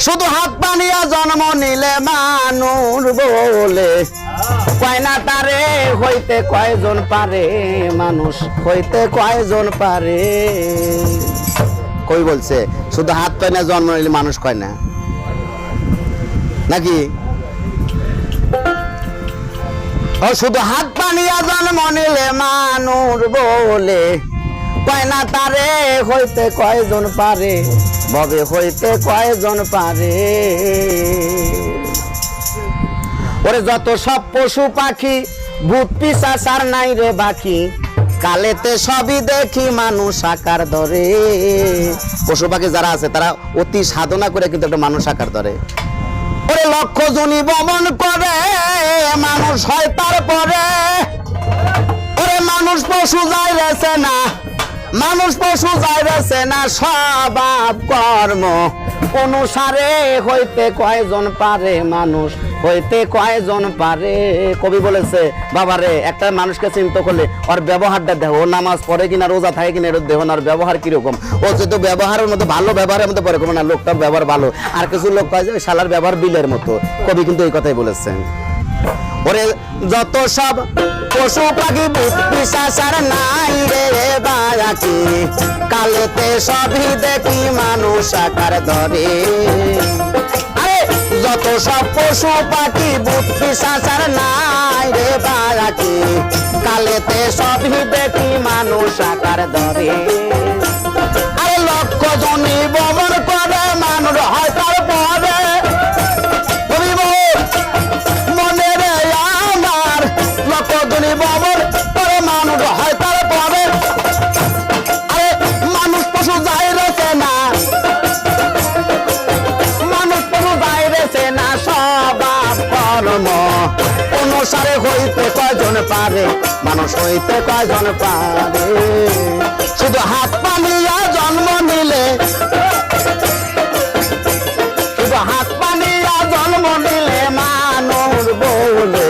শুধু হাত পানিয়া জন্ম নিলে মানুষ বলে। কয় না তারে, হইতে কয়জন পারে মানুষ? হইতে কয়জন পারে? কই বলছে, শুধু হাত পানিয়া জন্ম নিলে মানুষ কয় না? নাকি? ও, শুধু হাত পানিয়া জন্ম নিলে মানুষ বলে। কয় না তারে, হইতে কয়জন পারে? ভবে হইতে কয়জন পারে? ওরে যত সব পশু পাখি, ভূত পিসাসার নাই রে বাকি। কালেতে সবই দেখি মানুষ আকার ধরে। পশু পাখি যারা আছে, তারা অতি সাধনা করে কিন্তু একটা মানুষ আকার ধরে। ওরে লক্ষ জনী বমন করে, মানুষ হয় তারপরে। ওরে মানুষ পশু যাইতেছে না, মানুষ পশু যাইতেছে না স্বভাব কর্ম অনুসারে হইতে কয়জন পারে মানুষ? হইতে কয়জন পারে? কবি বলেছে, বাবারে, একটা মানুষকে চিন্তা করলে ওর ব্যবহারটা ও নামাজ পড়ে কিনা, রোজা থাকে কিনা এটা দেখো না ব্যবহার কীরকম? ও যদি ব্যবহারের মধ্যে ভালো ব্যবহারের মধ্যে পড়ে না, লোকটার ব্যবহার ভালো। আর কিছু লোক কয় যে শালার ব্যবহার বিলের মতো। কবি কিন্তু এই কথাই বলেছেন। ওরে, যত সব পশু পাখি বিশ্বাসার নাই রে বায়াকি কালেতে সবই দেখি মানুষ আকার ধরে। আরে, যত সব পশু পাখি বুধ বিশ্বাসার নাই রে বায়াকি কালেতে সবই দেখি মানুষ আকার ধরে। কয়জন পারে? মানুষ হইতে কয়জন পারে? শুধু হাত পা পানিয়া জন্ম নিলে। শুধু হাত পা পানিয়া জন্ম নিলে মানুষ বলে।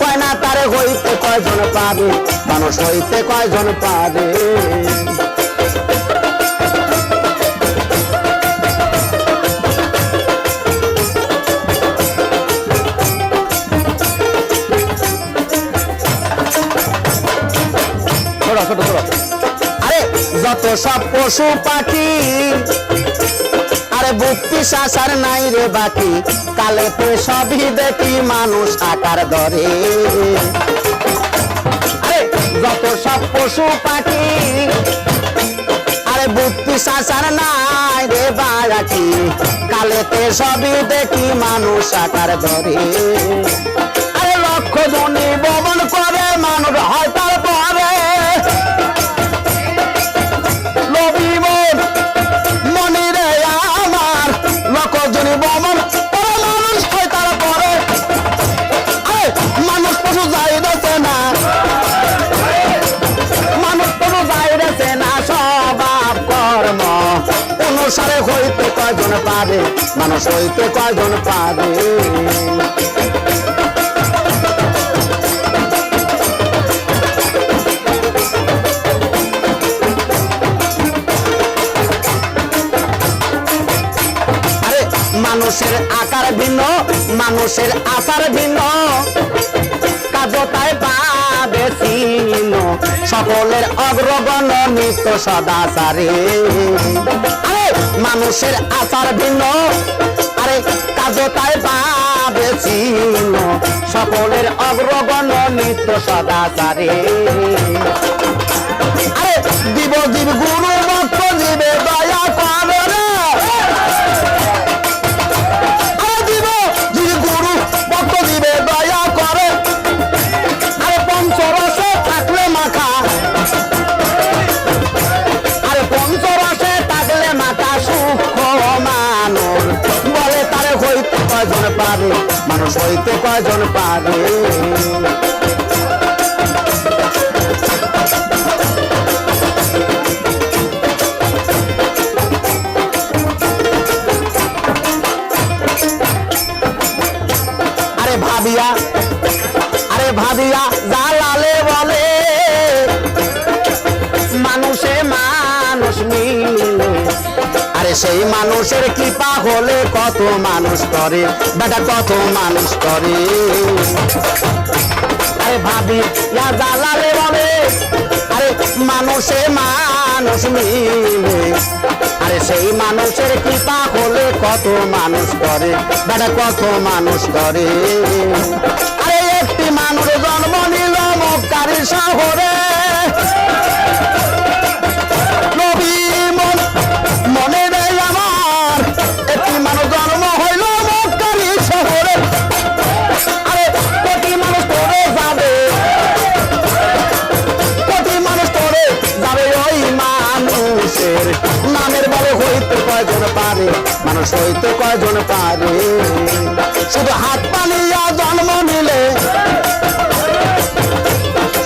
কয় না তারে হইতে কয়জন পারে? মানুষ হইতে কয়জন পারে? যত সব পশু পাখি। আরে বুদ্ধি শাসার নাই রে বাকি। কালেতে সবই দেখি মানুষ আকার ধরে। আরে যত সব পশু পাখি, আরে বুদ্ধি শাসার নাই রে বাকি। কালেতে সবই দেখি মানুষ আকার ধরে। আরে লক্ষ জনী বমন করে মানুষ পারে, মানুষ হইতে কয়জন পারে? মানুষের আকার ভিন্ন, মানুষের আচার ভিন্ন। কাজতায় পাবে সকলের অগ্রগণ নিত্য সদাচারে। মানুষের আচার ভিন্ন, আরে কাজতায় পাবে চিহ্ন সকলের অগ্রগণ নিত্য সদাচারে। আরে দিব জীব গুরু কয়জন পারে? মানুষ হইতে কয়জন পারে? আরে ভাবিয়া আরে ভাবিয়া সেই মানুষের কৃপা হলে কত মানুষ করে? বেটা, কত মানুষ করে? আরে ভাবি, ইয়া জালালে বলে, আরে মানুষে মানুষ মিলে। আরে সেই মানুষের কৃপা হলে কত মানুষ করে? বেটা, কত মানুষ করে? আরে একটি মানুষ জন্ম নিল মক্কারি শহরে। কয়জন পারে? মানুষ হইতে কয়জন পারে? শুধু হাত পানিয়া জন্ম নিলে,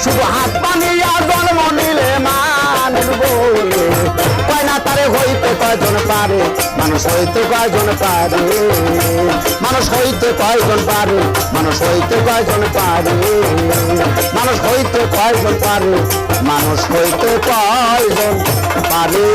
শুধু হাত পানিয়া জন্ম নিলে মানুষ বলে। কয় না তারে হইতে কয়জন পারে? মানুষ হইতে কয়জন পারে? মানুষ হইতে কয়জন পারে? মানুষ হইতে কয়জন পারে? মানুষ হইতে কয়জন পারে? মানুষ হইতে কয়জন পারে?